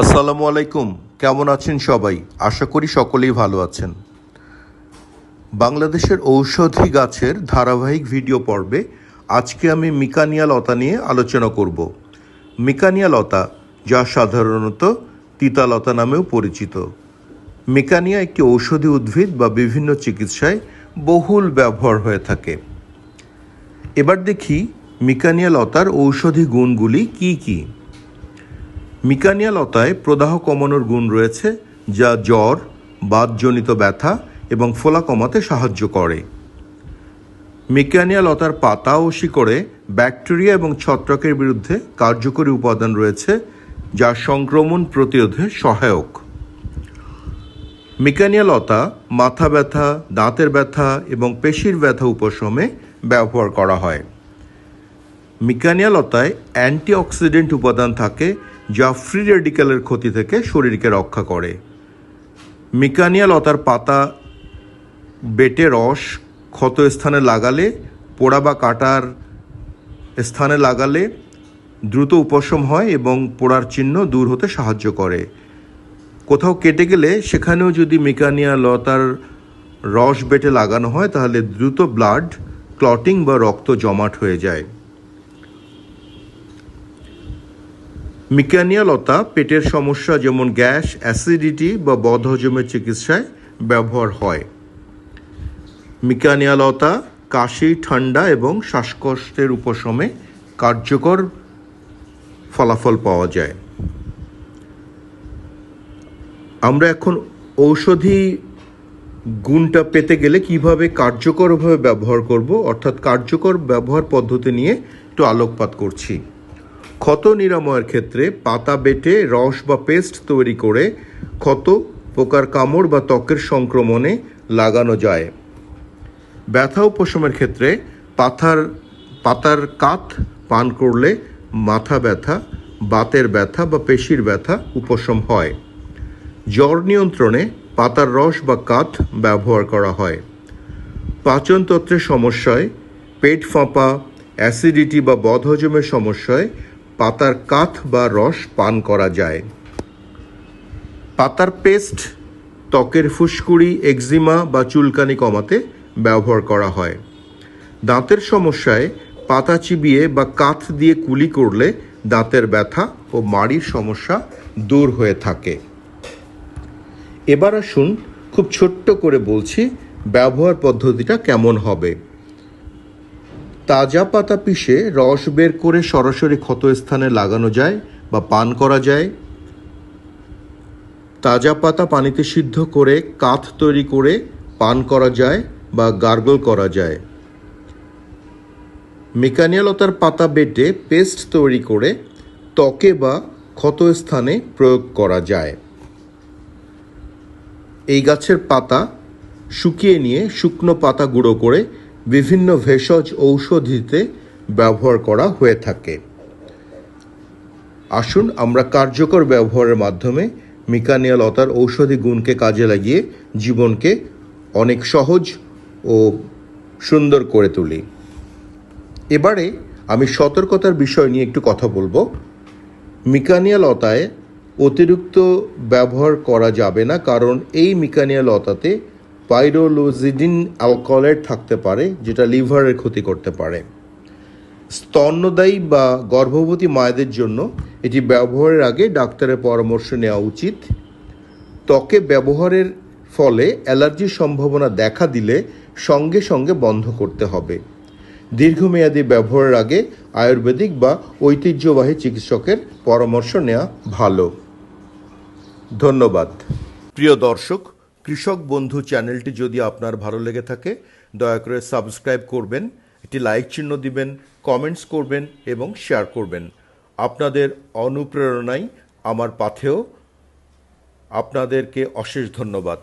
আসসালামু আলাইকুম। কেমন আছেন সবাই? আশা করি সকলেই ভালো আছেন। বাংলাদেশের ঔষধি গাছের ধারাবাহিক ভিডিও পর্বে আজকে আমি মিকানিয়া লতা নিয়ে আলোচনা করব। মিকানিয়া লতা, যা সাধারণত তিতা লতা নামেও পরিচিত। মিকানিয়া একটি ঔষধি উদ্ভিদ বা বিভিন্ন চিকিৎসায় বহুল ব্যবহার হয়ে থাকে। এবার দেখি মিকানিয়া লতার ঔষধি গুণগুলি কি কী। মিকানিয়া লতায় প্রদাহ কমানোর গুণ রয়েছে, যা জ্বর, বাতজনিত ব্যথা এবং ফোলা কমাতে সাহায্য করে। মিকানিয়া লতার পাতা ও শিকড়ে ব্যাকটেরিয়া এবং ছত্রাকের বিরুদ্ধে কার্যকরী উপাদান রয়েছে, যা সংক্রমণ প্রতিরোধে সহায়ক। মিকানিয়া লতা মাথা ব্যথা, দাঁতের ব্যথা এবং পেশির ব্যথা উপশমে ব্যবহার করা হয়। মিকানিয়া লতায় অ্যান্টিঅক্সিডেন্ট উপাদান থাকে যা ফ্রি রেডিক্যালের ক্ষতি থেকে শরীরকে রক্ষা করে। মিকানিয়া লতার পাতা, বেটে রস, ক্ষত স্থানে লাগালে, পোড়া বা কাটার স্থানে লাগালে দ্রুত উপশম হয় এবং পোড়ার চিহ্ন দূর হতে সাহায্য করে। কোথাও কেটে গেলে সেখানেও যদি মিকানিয়া লতার রস বেটে লাগানো হয়, তাহলে দ্রুত ব্লাড ক্লটিং বা রক্ত জমাট হয়ে যায়। মিকানিয়া লতা পেটের সমস্যা যেমন গ্যাস, অ্যাসিডিটি বা বদহজমের চিকিৎসায় ব্যবহার হয়। মিকানিয়ালতা কাশি, ঠান্ডা এবং শ্বাসকষ্টের উপশমে কার্যকর ফলাফল পাওয়া যায়। আমরা এখন ঔষধি গুণটা পেতে গেলে কীভাবে কার্যকরভাবে ব্যবহার করব, অর্থাৎ কার্যকর ব্যবহার পদ্ধতি নিয়ে একটু আলোকপাত করছি। ক্ষত নিরাময়ের ক্ষেত্রে পাতা বেটে রস বা পেস্ট তৈরি করে ক্ষত, পোকার কামড় বা ত্বকের সংক্রমণে লাগানো যায়। ব্যথা উপশমের ক্ষেত্রে পাথার পাতার কাত পান করলে মাথা ব্যথা, বাতের ব্যথা বা পেশির ব্যথা উপশম হয়। জ্বর নিয়ন্ত্রণে পাতার রস বা কাত ব্যবহার করা হয়। পাচনতন্ত্রের সমস্যায়, পেট ফাঁপা, অ্যাসিডিটি বা বদহজমের সমস্যায় পাতার কাথ বা রস পান করা যায়। পাতার পেস্ট, ত্বকের ফুসকুড়ি এক্সিমা বা চুলকানি কমাতে ব্যবহার করা হয়। দাঁতের সমস্যায় পাতা চিবিয়ে বা কাথ দিয়ে কুলি করলে দাঁতের ব্যথা ও মাড়ির সমস্যা দূর হয়ে থাকে। এবার আসুন খুব ছোট্ট করে বলছি ব্যবহার পদ্ধতিটা কেমন হবে। তাজা পাতা পিষে রস বের করে সরাসরি ক্ষতস্থানে লাগানো যায় বা পান করা যায়। তাজা পাতা পানিতে সিদ্ধ করে কাঠ তৈরি করে পান করা যায় বা গার্গল করা যায়। মেকানিয়ালতার পাতা বেটে পেস্ট তৈরি করে ত্বকে বা ক্ষতস্থানে প্রয়োগ করা যায়। এই গাছের পাতা শুকিয়ে নিয়ে শুকনো পাতা গুঁড়ো করে বিভিন্ন ভেষজ ঔষধিতে ব্যবহার করা হয়ে থাকে। আসুন আমরা কার্যকর ব্যবহারের মাধ্যমে মিকানিয়া লতার ঔষধি গুণকে কাজে লাগিয়ে জীবনকে অনেক সহজ ও সুন্দর করে তুলি। এবারে আমি সতর্কতার বিষয় নিয়ে একটু কথা বলব। মিকানিয়া লতায় অতিরিক্ত ব্যবহার করা যাবে না, কারণ এই মিকানিয়া লতাতে পাইরোলোজিডিন অ্যালকোহলেট থাকতে পারে, যেটা লিভারের ক্ষতি করতে পারে। স্তন্যদায়ী বা গর্ভবতী মায়েদের জন্য এটি ব্যবহারের আগে ডাক্তারের পরামর্শ নেওয়া উচিত। ত্বকে ব্যবহারের ফলে অ্যালার্জির সম্ভাবনা দেখা দিলে সঙ্গে সঙ্গে বন্ধ করতে হবে। দীর্ঘমেয়াদী ব্যবহারের আগে আয়ুর্বেদিক বা ঐতিহ্যবাহী চিকিৎসকের পরামর্শ নেওয়া ভালো। ধন্যবাদ। প্রিয় দর্শক কৃষক বন্ধু চ্যানেলটি যদি আপনার ভালো লেগে থাকে, দয়া করে সাবস্ক্রাইব করবেন, একটি লাইক চিহ্ন দিবেন, কমেন্টস করবেন এবং শেয়ার করবেন। আপনাদের অনুপ্রেরণাই আমার পাথেও আপনাদেরকে অশেষ ধন্যবাদ।